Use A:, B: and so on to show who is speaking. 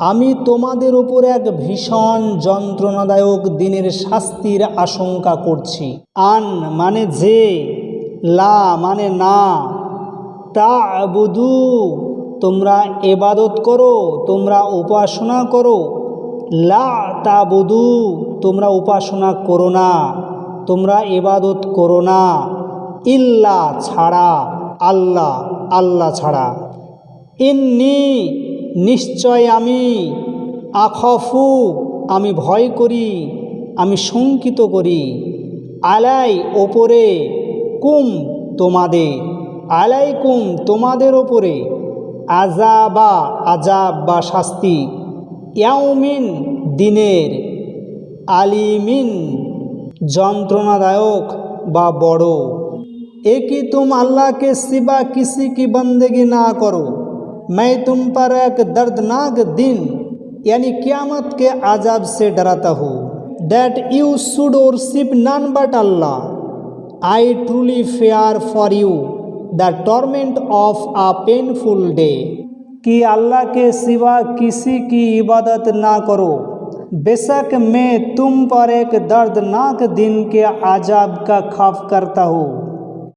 A: আমি তোমাদের উপর এক ভীষণ যন্ত্রণাদায়ক দিনের শাস্তির আশঙ্কা করছি। আন মানে যে, লা মানে না। তা বুধু তোমরা এবাদত করো, তোমরা উপাসনা করো। লা তা বুধু তোমরা উপাসনা করো না, তোমরা এবাদত করো না। ইল্লা ছাড়া, আল্লাহ আল্লাহ ছাড়া। ইন্নি নিশ্চয় আমি, আখফু, আমি ভয় করি, আমি শঙ্কিত করি। আলাই ওপরে, কুম তোমাদের। আলাই কুম তোমাদের ওপরে। আজাবা আজাব বা শাস্তি। ইয়াউমিন দিনের। আলিমিন যন্ত্রণাদায়ক বা বড়। এ কি তুম আল্লাহকে সিবা কিসি কি বন্দেগি না করো। मैं तुम पर एक दर्दनाक दिन, यानी क़यामत के आजाब से डराता हूँ। That you should worship none but Allah I truly fear for you the torment of a painful day कि अल्लाह के सिवा किसी की इबादत ना करो। बेशक मैं तुम पर एक दर्दनाक दिन के आजाब का खौफ करता हूँ।